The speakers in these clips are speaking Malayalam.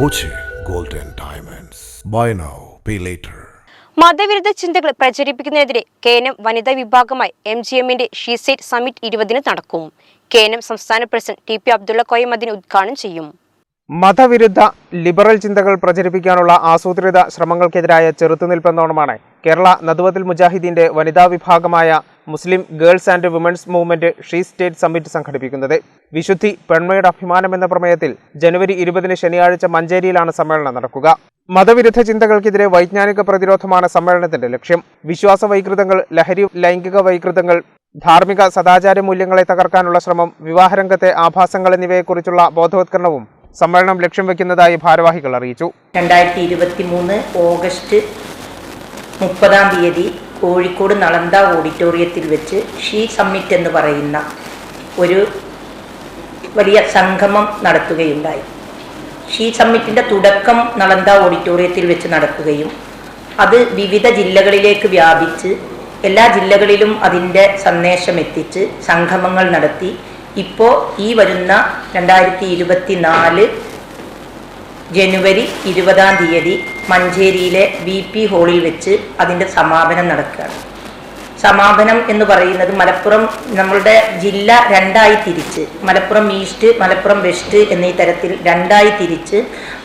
Golden diamonds buy now pay later മതവിരുദ്ധ ചിന്തകൾ പ്രചരിപ്പിക്കുന്നതിനെതിരെ കേനം വനിതാ വിഭാഗമായി എം ജി എമ്മിന്റെ ഷീസൈറ്റ് സമ്മിറ്റ് ഇരുപതിന് നടക്കും. കേനം സംസ്ഥാന പ്രസിഡന്റ് ടി പി അബ്ദുള്ള കോയം അതിന് ഉദ്ഘാടനം ചെയ്യും. മതവിരുദ്ധ ലിബറൽ ചിന്തകൾ പ്രചരിപ്പിക്കാനുള്ള ആസൂത്രിത ശ്രമങ്ങൾക്കെതിരായ ചെറുത്തുനിൽപ്പെന്നോണമാണ് കേരള നദുവത്തിൽ മുജാഹിദീന്റെ വനിതാ വിഭാഗമായ Muslim Girls and Women's Movement She State Summit സംഘടിപ്പിക്കുന്നത്. വിശുദ്ധി പെൺമയുടെ അഭിമാനം എന്ന പ്രമേയത്തിൽ ജനുവരി ഇരുപതിന് ശനിയാഴ്ച മഞ്ചേരിയിലാണ് സമ്മേളനം നടക്കുക. മതവിരുദ്ധ ചിന്തകൾക്കെതിരെ വൈജ്ഞാനിക പ്രതിരോധമാണ് സമ്മേളനത്തിന്റെ ലക്ഷ്യം. വിശ്വാസ വൈകൃതങ്ങൾ ലഹരി ലൈംഗിക വൈകൃതങ്ങൾ ധാർമ്മിക സദാചാര മൂല്യങ്ങളെ തകർക്കാനുള്ള ശ്രമം വിവാഹരംഗത്തെ ആഭാസങ്ങൾ എന്നിവയെക്കുറിച്ചുള്ള ബോധവത്കരണവും സമ്മേളനം ലക്ഷ്യം വെക്കുന്നതായി ഭാരവാഹികൾ അറിയിച്ചു. രണ്ടായിരത്തി ഇരുപത്തി മൂന്ന് ഓഗസ്റ്റ് മുപ്പതാം തീയതി കോഴിക്കോട് നളന്ത ഓഡിറ്റോറിയത്തിൽ വെച്ച് ഷീ സമ്മിറ്റ് എന്ന് പറയുന്ന ഒരു വലിയ സംഗമം നടത്തുകയുണ്ടായി. ഷീ സമ്മിറ്റിന്റെ തുടക്കം നളന്ത ഓഡിറ്റോറിയത്തിൽ വെച്ച് നടക്കുകയും അത് വിവിധ ജില്ലകളിലേക്ക് വ്യാപിച്ച് എല്ലാ ജില്ലകളിലും അതിന്റെ സന്ദേശം എത്തിച്ച് സംഗമങ്ങൾ നടത്തി ഇപ്പോൾ ഈ വരുന്ന രണ്ടായിരത്തി ഇരുപത്തി നാല് ജനുവരി ഇരുപതാം തീയതി മഞ്ചേരിയിലെ വി പി ഹോളിൽ വെച്ച് അതിന്റെ സമാപനം നടക്കുകയാണ്. സമാപനം എന്ന് പറയുന്നത് മലപ്പുറം നമ്മളുടെ ജില്ല രണ്ടായി തിരിച്ച് മലപ്പുറം ഈസ്റ്റ് മലപ്പുറം വെസ്റ്റ് എന്നീ തരത്തിൽ രണ്ടായി തിരിച്ച്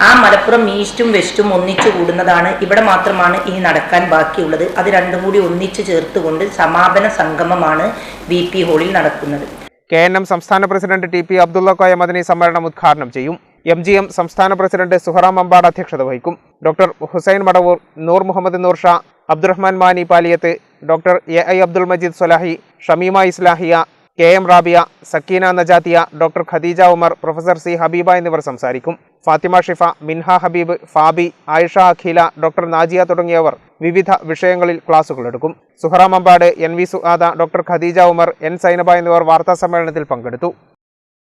ആ മലപ്പുറം ഈസ്റ്റും വെസ്റ്റും ഒന്നിച്ചു കൂടുന്നതാണ് ഇവിടെ മാത്രമാണ് ഇനി നടക്കാൻ ബാക്കിയുള്ളത്. അത് രണ്ടും കൂടി ഒന്നിച്ചു ചേർത്തുകൊണ്ട് സമാപന സംഗമമാണ് വി പി ഹാളിൽ നടക്കുന്നത്. കെ എൻ എം സംസ്ഥാന president T P Abdulla Koya Madani സമ്മേളനം ഉദ്ഘാടനം ചെയ്യും. എം ജി എം സംസ്ഥാന പ്രസിഡന്റ് സുഹറാം അമ്പാട് അധ്യക്ഷത വഹിക്കും. Doctor Hussain Madavoor Noor Muhammad Noorsha Abdurahman Mani Paliyath doctor A I Abdul Majeed Swalahi Shameema Islahiya K M Rabia Sakeena Najathiya doctor Khadeeja Umar professor C Habeeba എന്നിവർ സംസാരിക്കും. ഫാത്തിമ ഷിഫ മിൻഹ ഹബീബ് ഫാബി ആയിഷ അഖീല ഡോക്ടർ നാജിയ തുടങ്ങിയവർ വിവിധ വിഷയങ്ങളിൽ ക്ലാസുകൾ എടുക്കും Suhara Mambad N V Suada doctor Khadeeja Umar N Zainaba എന്നിവർ വാർത്താ സമ്മേളനത്തിൽ പങ്കെടുത്തു.